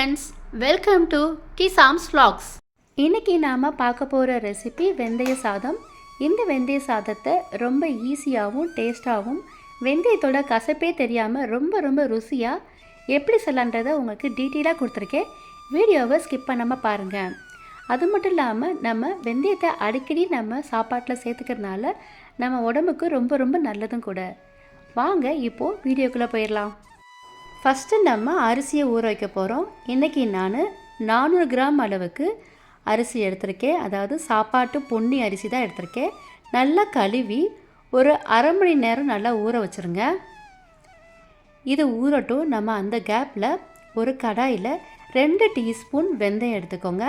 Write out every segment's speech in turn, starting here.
Friends welcome to கிசாம்ஸ் vlogs இன்றைக்கி நாம் பார்க்க போகிற ரெசிபி வெந்தய சாதம். இந்த வெந்தய சாதத்தை ரொம்ப ஈஸியாகவும் டேஸ்ட்டாகவும் வெந்தயத்தோட கசப்பே தெரியாமல் ரொம்ப ரொம்ப ருசியாக எப்படி செல்லான்றதை உங்களுக்கு டீட்டெயிலாக கொடுத்துருக்கேன். வீடியோவை ஸ்கிப் பண்ணாமல் பாருங்கள் அது மட்டும் இல்லாமல் நம்ம வெந்தயத்தை அடிக்கடி நம்ம சாப்பாட்டில் சேர்த்துக்கிறதுனால நம்ம உடம்புக்கு ரொம்ப ரொம்ப நல்லதும் கூட. வாங்க இப்போது வீடியோக்குள்ளே போயிடலாம். ஃபஸ்ட்டு நம்ம அரிசியை ஊற வைக்க போகிறோம். இன்றைக்கி நான் நானூறு கிராம் அளவுக்கு அரிசி எடுத்திருக்கேன். அதாவது சாப்பாட்டு பொன்னி அரிசி தான் எடுத்திருக்கேன். நல்லா கழுவி ஒரு அரை மணி நேரம் நல்லா ஊற வச்சுருங்க. இது ஊறட்டும். நம்ம அந்த கேப்பில் ஒரு கடாயில் ரெண்டு டீஸ்பூன் வெந்தயம் எடுத்துக்கோங்க.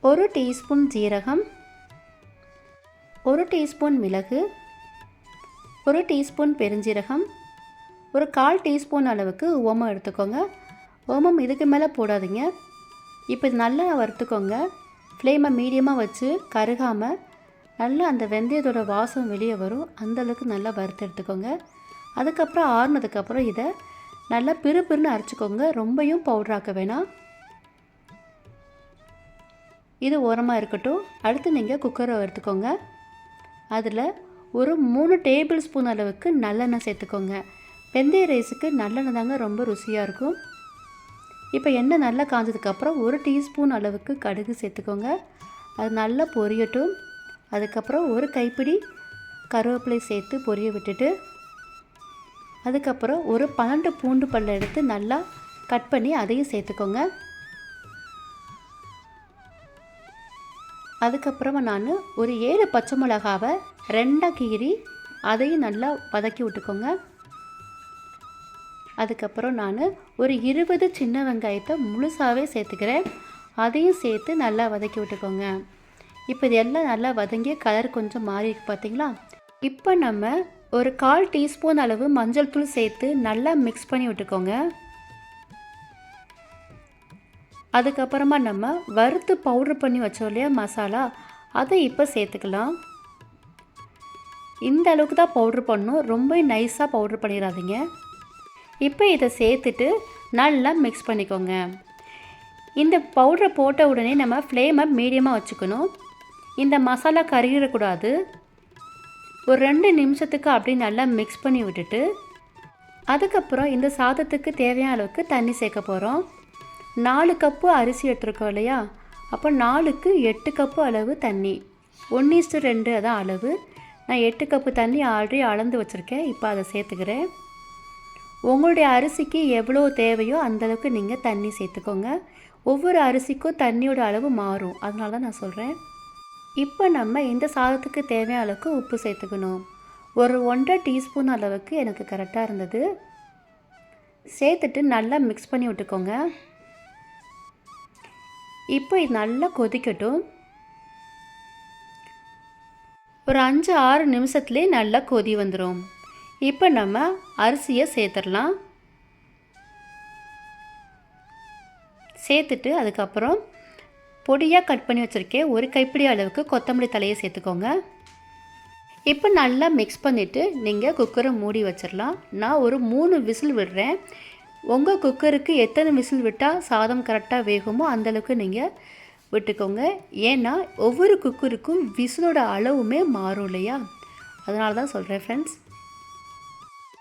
ஒரு டீஸ்பூன் ஜீரகம். ஒரு டீஸ்பூன் மிளகு. ஒரு டீஸ்பூன் பெருஞ்சீரகம். ஒரு கால் டீஸ்பூன் அளவுக்கு ஓமம் எடுத்துக்கோங்க. ஓமம் இதுக்கு மேலே போடாதீங்க. இப்போ இது நல்லா வறுத்துக்கோங்க. ஃப்ளேமை மீடியமாக வச்சு கருகாமல் நல்லா அந்த வெந்தயத்தோட வாசம் வெளியே வரும். அந்த அளவுக்கு நல்லா வறுத்து எடுத்துக்கோங்க. அதுக்கப்புறம் ஆறுனதுக்கப்புறம் இதை நல்லா பிறு பிறுன்னு அரைச்சிக்கோங்க. ரொம்பையும் பவுட்ராக்க வேணாம். இது ஓரமாக இருக்கட்டும். அடுத்து நீங்கள் குக்கரை எடுத்துக்கோங்க அதில் ஒரு மூணு டேபிள் ஸ்பூன் அளவுக்கு நல்லெண்ணெய் சேர்த்துக்கோங்க. வெந்தய ரைஸுக்கு நல்லெண்ணெய் தாங்க ரொம்ப ருசியாக இருக்கும். இப்போ எண்ணெய் நல்லா காஞ்சதுக்கப்புறம் ஒரு டீஸ்பூன் அளவுக்கு கடுகு சேர்த்துக்கோங்க. அது நல்லா பொரியட்டும். அதுக்கப்புறம் ஒரு கைப்பிடி கருவேப்பிலை சேர்த்து பொரிய விட்டுட்டு அதுக்கப்புறம் ஒரு பன்னெண்டு பூண்டு பல்ல எடுத்து நல்லா கட் பண்ணி அதையும் சேர்த்துக்கோங்க. அதுக்கப்புறமா நான் ஒரு ஏழு பச்சை மிளகாவை ரெண்டாக கீறி அதையும் நல்லா வதக்கி விட்டுக்கோங்க. அதுக்கப்புறம் நான் ஒரு இருபது சின்ன வெங்காயத்தை முழுசாகவே சேர்த்துக்கிறேன். அதையும் சேர்த்து நல்லா வதக்கி விட்டுக்கோங்க. இப்போ இது எல்லாம் நல்லா வதங்கி கலர் கொஞ்சம் மாறி இருக்கு பார்த்தீங்களா? இப்போ நம்ம ஒரு கால் டீஸ்பூன் அளவு மஞ்சள் தூள் சேர்த்து நல்லா மிக்ஸ் பண்ணி விட்டுக்கோங்க. அதுக்கப்புறமா நம்ம வறுத்து பவுட்ரு பண்ணி வச்சோம் இல்லையா மசாலா அதை இப்போ சேர்த்துக்கலாம். இந்த அளவுக்கு தான் பவுட்ரு பண்ணணும். ரொம்ப நைஸாக பவுட்ரு பண்ணிடாதீங்க. இப்போ இதை சேர்த்துட்டு நல்லா மிக்ஸ் பண்ணிக்கோங்க. இந்த பவுடரை போட்ட உடனே நம்ம ஃப்ளேமை மீடியமாக வச்சுக்கணும். இந்த மசாலா கருகிடக்கூடாது. ஒரு ரெண்டு நிமிஷத்துக்கு அப்படி நல்லா மிக்ஸ் பண்ணி விட்டுட்டு அதுக்கப்புறம் இந்த சாதத்துக்கு தேவையான அளவுக்கு தண்ணி சேர்க்க போகிறோம் நாலு கப்பு அரிசி எடுத்துருக்கோம் இல்லையா? அப்போ நாலுக்கு எட்டு கப்பு அளவு தண்ணி. ஒன்று இஸ்டு ரெண்டு அதான் அளவு. நான் எட்டு கப்பு தண்ணி ஆல்ரெடி அளந்து வச்சுருக்கேன். இப்போ அதை சேர்த்துக்கிறேன். உங்களுடைய அரிசிக்கு எவ்வளோ தேவையோ அந்தளவுக்கு நீங்கள் தண்ணி சேர்த்துக்கோங்க. ஒவ்வொரு அரிசிக்கும் தண்ணியோட அளவு மாறும். அதனால தான் நான் சொல்கிறேன் இப்போ நம்ம இந்த சாதத்துக்கு தேவையான அளவுக்கு உப்பு சேர்த்துக்கணும். ஒரு ஒன்றரை டீஸ்பூன் அளவுக்கு எனக்கு கரெக்டாக இருந்தது. சேர்த்துட்டு நல்லா மிக்ஸ் பண்ணி விட்டுக்கோங்க. இப்போ இது நல்லா கொதிக்கட்டும். ஒரு அஞ்சு ஆறு நிமிஷத்துலேயே நல்லா கொதி வந்துடும் இப்போ நம்ம அரிசியை சேர்த்துடலாம். சேர்த்துட்டு அதுக்கப்புறம் பொடியாக கட் பண்ணி வச்சுருக்கேன். ஒரு கைப்பிடி அளவுக்கு கொத்தமல்லி தலையை சேர்த்துக்கோங்க. இப்போ நல்லா மிக்ஸ் பண்ணிவிட்டு நீங்கள் குக்கரை மூடி வச்சிடலாம். நான் ஒரு மூணு விசில் விடுறேன். உங்கள் குக்கருக்கு எத்தனை விசில் விட்டால் சாதம் கரெக்டாக வேகுமோ அந்தளவுக்கு நீங்கள் விட்டுக்கோங்க. ஏன்னா ஒவ்வொரு குக்கருக்கும் விசிலோட அளவுமே மாறும் இல்லையா? அதனால தான் சொல்கிறேன் ஃப்ரெண்ட்ஸ்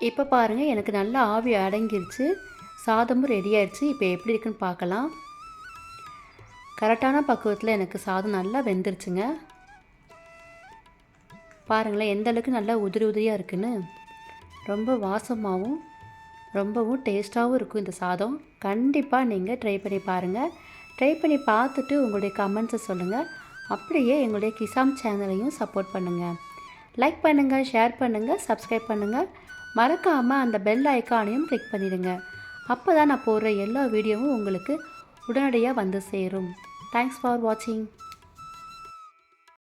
இப்போ பாருங்கள் எனக்கு நல்லா ஆவி அடங்கிருச்சு. சாதமும் ரெடி ஆயிடுச்சு இப்போ எப்படி இருக்குன்னு பார்க்கலாம். கரெக்டான பக்குவத்தில் எனக்கு சாதம் நல்லா வெந்துருச்சுங்க. பாருங்களேன் எந்த அளவுக்கு நல்லா உதிரி உதிரியாக இருக்குன்னு. ரொம்ப வாசமாகவும் ரொம்பவும் டேஸ்ட்டாகவும் இருக்கும் இந்த சாதம். கண்டிப்பாக நீங்கள் ட்ரை பண்ணி பாருங்கள் ட்ரை பண்ணி பார்த்துட்டு உங்களுடைய கமெண்ட்ஸை சொல்லுங்கள் அப்படியே எங்களுடைய கிசாம் சேனலையும் சப்போர்ட் பண்ணுங்கள் லைக் பண்ணுங்கள் ஷேர் பண்ணுங்கள் சப்ஸ்கிரைப் பண்ணுங்கள் மறக்காமல் அந்த பெல் ஐக்கானையும் கிளிக் பண்ணிடுங்க. அப்போ தான் நான் போடுற எல்லா வீடியோவும் உங்களுக்கு உடனடியாக வந்து சேரும். தேங்க்ஸ் ஃபார் வாட்சிங்